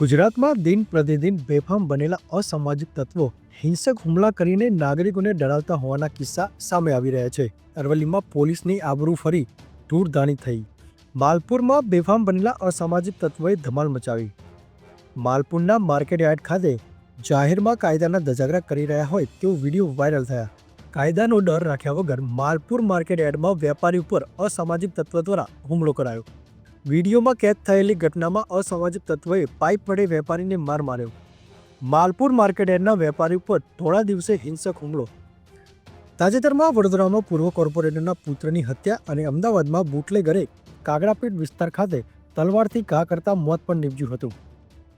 ગુજરાતમાં દિન પ્રતિદિન બેફામ બનેલા અસામાજિક તત્વો હિંસક હુમલા કરીને નાગરિકોને ડરાવતા હોવાના કિસ્સા સામે આવી રહ્યા છે. અરવલ્લીમાં પોલીસની આબરૂ ફરી ધૂળધાણી થઈ. માલપુરમાં બેફામ બનેલા અસામાજિક તત્વોએ ધમાલ મચાવી. માલપુરના માર્કેટ યાર્ડ ખાતે જાહેરમાં કાયદાના ધજાગરા કરી રહ્યા હોય તેવો વીડિયો વાયરલ થયા. કાયદાનો ડર રાખ્યા વગર માલપુર માર્કેટ યાર્ડમાં વેપારી ઉપર અસામાજિક તત્વ દ્વારા હુમલો કરાયો. વિડીયોમાં કેદ થયેલી ઘટનામાં અસામાજિક તત્વોએ પાઇપ વડે વેપારીને માર માર્યો. માલપુર માર્કેટ યાર્ડના વેપારી ઉપર થોડા દિવસે હિંસક હુમલો. તાજેતરમાં વડોદરામાં પૂર્વ કોર્પોરેટરના પુત્રની હત્યા અને અમદાવાદમાં બુટલેગરે કાગડાપીઠ વિસ્તાર ખાતે તલવારથી ઘા કરતા મોત પણ નીપજ્યું હતું.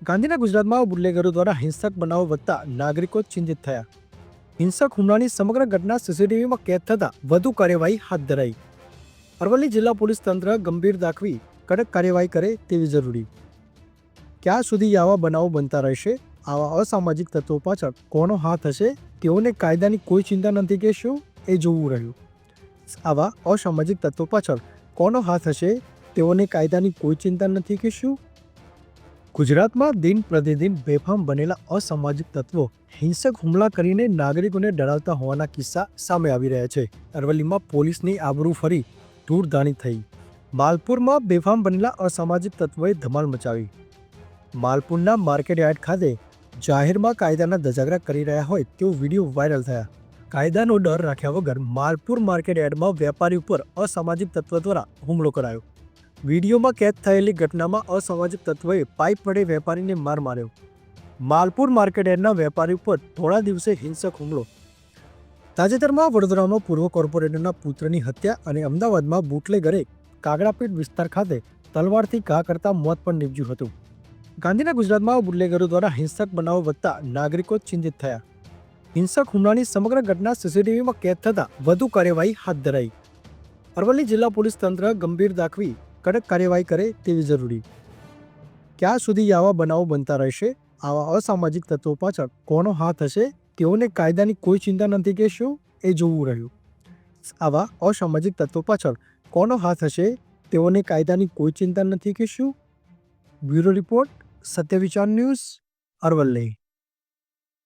ગાંધીના ગુજરાતમાં બુટલેગરો દ્વારા હિંસક બનાવો વધતા નાગરિકો ચિંતિત થયા. હિંસક હુમલાની સમગ્ર ઘટના સીસીટીવીમાં કેદ થતાં વધુ કાર્યવાહી હાથ ધરાઈ. અરવલ્લી જિલ્લા પોલીસ તંત્ર ગંભીર દાખવી કડક કાર્યવાહી કરે તેવી જરૂરી. ક્યાં સુધી આવા બનાવો બનતા રહેશે, આવા અસામાજિક તત્વો પાછળ કોનો હાથ હશે, તેઓને કાયદાની કોઈ ચિંતા નથી કે શું, એ જોવું રહ્યું. આવા અસામાજિક તત્વો પાછળ કોનો હાથ હશે, તેઓને કાયદાની કોઈ ચિંતા નથી કે શું? ગુજરાતમાં દિન પ્રતિદિન બેફામ બનેલા અસામાજિક તત્વો હિંસક હુમલા કરીને નાગરિકોને ડરાવતા હોવાના કિસ્સા સામે આવી રહ્યા છે. અરવલ્લીમાં પોલીસની આબરૂ ફરી ધૂળધાણી થઈ. માલપુરમાં બેફામ બનેલા અસામાજિક તત્વોએ ધમાલ મચાવી. માલપુરના માર્કેટ યાર્ડ ખાતે જાહેરમાં કાયદાના ધજાગરા કરી રહ્યા હોય તેવો વીડિયો વાયરલ થયા. કાયદાનો ડર રાખ્યા વગર માલપુર માર્કેટ યાર્ડમાં વેપારી ઉપર અસામાજિક તત્વ દ્વારા હુમલો કરાયો. વિડીયોમાં કેદ થયેલી ઘટનામાં અસામાજિક તત્વોએ પાઇપ વડે વેપારીને માર માર્યો. માલપુર માર્કેટ યાર્ડના વેપારી ઉપર થોડા દિવસે હિંસક હુમલો. તાજેતરમાં વડોદરામાં પૂર્વ કોર્પોરેટરના પુત્રની હત્યા અને અમદાવાદમાં બુટલેગરે કાગડાપીઠ વિસ્તાર ખાતે તલવારથી ઘા કરતા મોત પણ નીપજ્યું હતું. ગાંધીના ગુજરાતમાં બુટલેગરો દ્વારા હિંસક બનાવો વધતા નાગરિકો ચિંતિત થયા. હિંસક હુમલાની સમગ્ર ઘટના સીસીટીવીમાં કેદ થતાં વધુ કાર્યવાહી હાથ ધરાઈ. અરવલ્લી જિલ્લા પોલીસ તંત્ર ગંભીર દાખવી કડક કાર્યવાહી કરે તેવી જરૂરી. ક્યાં સુધી આવા બનાવો બનતા રહેશે? આવા અસામાજિક તત્વો પાછળ કોનો હાથ હશે? તેઓને કાયદાની કોઈ ચિંતા નથી કે શું? એ જોવું રહ્યું. આવા અસામાજિક તત્વો પાછળ કોનો હાથ હશે, તેઓને કાયદાની કોઈ ચિંતા નથી કે શું? બ્યુરો રિપોર્ટ સત્ય વિચાર ન્યૂઝ, અરવલ્લી.